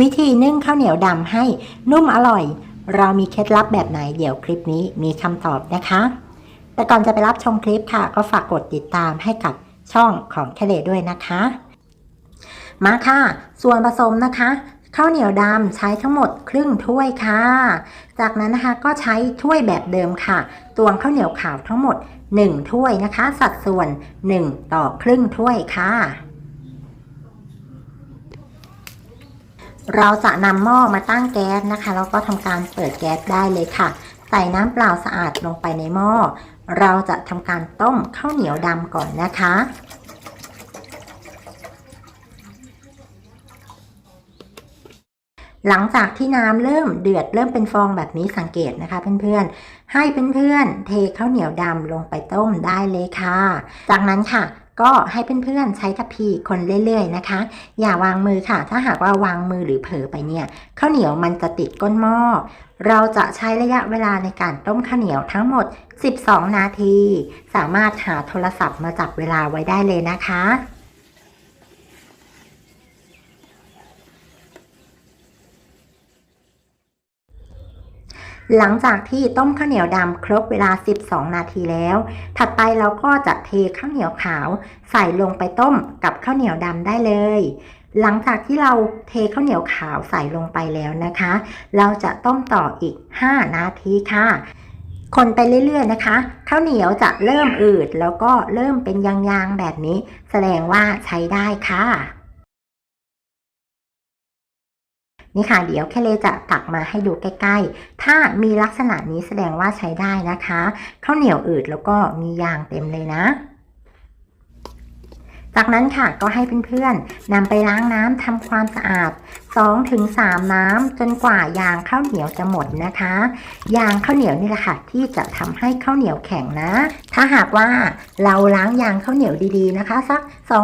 วิธีนึ่งข้าวเหนียวดำให้นุ่มอร่อย เรามีเคล็ดลับแบบไหนเดี๋ยวคลิปนี้มีคำตอบนะคะ แต่ก่อนจะไปรับชมคลิปค่ะ ก็ฝากกดติดตามให้กับช่องของแคเลด้วยนะคะ มาค่ะ ส่วนผสมนะคะข้าวเหนียวดำใช้ทั้งหมดครึ่งถ้วยค่ะ จากนั้นนะคะก็ใช้ถ้วยแบบเดิมค่ะ ตวงข้าวเหนียวขาวทั้งหมด 1 ถ้วยนะคะ สัดส่วน 1 ต่อครึ่งถ้วยค่ะ เราจะนำหม้อมาตั้งแก๊สนะคะแล้วก็ทำการเปิดแก๊สได้เลยค่ะ ใส่น้ำเปล่าสะอาดลงไปในหม้อ เราจะทำการต้มข้าวเหนียวดำก่อนนะคะ หลังจากที่น้ำเริ่มเดือดเริ่มเป็นฟองแบบนี้สังเกตนะคะเพื่อนๆ ให้เพื่อนๆเทข้าวเหนียวดำลงไปต้มได้เลยค่ะ จากนั้นค่ะ ก็ให้เพื่อนๆใช้ทัพพีคนเรื่อยๆนะคะ อย่าวางมือค่ะ ถ้าหากว่าวางมือหรือเผลอไปเนี่ยข้าวเหนียวมันจะติดก้นหม้อ เราจะใช้ระยะเวลาในการต้มข้าวเหนียวทั้งหมด 12 นาที สามารถหาโทรศัพท์มาจับเวลาไว้ได้เลยนะคะ หลังจากที่ต้มข้าวเหนียวดำครบเวลา 12 นาทีแล้ว ถัดไปเราก็จะเทข้าวเหนียวขาวใส่ลงไปต้มกับข้าวเหนียวดำได้เลย หลังจากที่เราเทข้าวเหนียวขาวใส่ลงไปแล้วนะคะ เราจะต้มต่ออีก 5 นาทีค่ะคนไปเรื่อยๆนะคะข้าวเหนียวจะเริ่มอืดแล้วก็เริ่มเป็นยางๆแบบนี้ แสดงว่าใช้ได้ค่ะ นี่ค่ะเดี๋ยวแค่เลจะตักมาให้ดูใกล้ๆ ถ้ามีลักษณะนี้แสดงว่าใช้ได้นะคะข้าวเหนียวอืดแล้วก็มียางเต็มเลยนะ จากนั้นค่ะก็ให้เพื่อนๆนำไปล้างน้ำทำความสะอาด 2-3 น้ำจนกว่ายางข้าวเหนียวจะหมดนะคะ ยางข้าวเหนียวนี่แหละค่ะที่จะทำให้ข้าวเหนียวแข็งนะ ถ้าหากว่าเราล้างยางข้าวเหนียวดีๆนะคะ สัก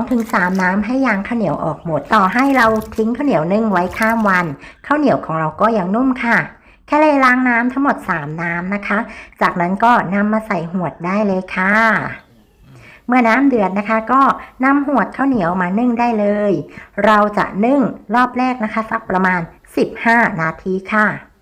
2-3 น้ำให้ยางข้าวเหนียวออกหมด ต่อให้เราทิ้งข้าวเหนียวนึ่งไว้ข้ามวันข้าวเหนียวของเราก็ยังนุ่มค่ะแค่เลยล้างน้ำทั้งหมด 3 น้ำนะคะ จากนั้นก็นำมาใส่หวดได้เลยค่ะ เมื่อน้ำเดือดนะคะก็นำหวดข้าวเหนียวมานึ่งได้เลย เราจะนึ่งรอบแรกนะคะสักประมาณ 15 นาทีค่ะ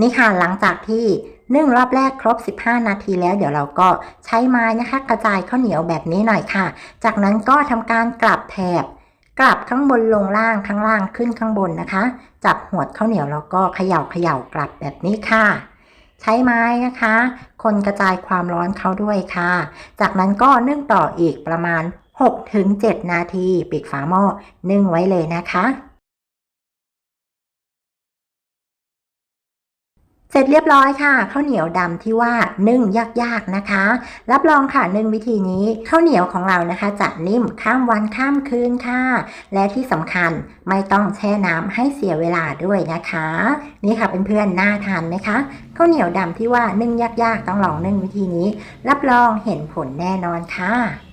นี่ค่ะหลังจากที่นึ่งรอบแรกครบ 15 นาทีแล้ว เดี๋ยวเราก็ใช้ไม้นะคะ กระจายข้าวเหนียวแบบนี้หน่อยค่ะ จากนั้นก็ทำการกลับแถบ กลับข้างบนลงล่างข้างล่างขึ้นข้างบนนะคะ จับหัวข้าวเหนียวแล้วก็เขย่าเขย่ากลับแบบนี้ค่ะ ใช้ไม้นะคะ คนกระจายความร้อนเข้าด้วยค่ะ จากนั้นก็นึ่งต่ออีกประมาณ 6-7 นาที ปิดฝาหม้อนึ่งไว้เลยนะคะ เสร็จเรียบร้อยค่ะข้าวเหนียวดำที่ว่านึ่งยากๆนะคะ รับรองค่ะนึ่งวิธีนี้ข้าวเหนียวของเรานะคะ จะนิ่มข้ามวันข้ามคืนค่ะ และที่สำคัญไม่ต้องแช่น้ำให้เสียเวลาด้วยนะคะ นี่ค่ะเพื่อนๆน่าทานไหมคะข้าวเหนียวดำที่ว่านึ่งยากๆ ต้องลองนึ่งวิธีนี้ รับรองเห็นผลแน่นอนค่ะ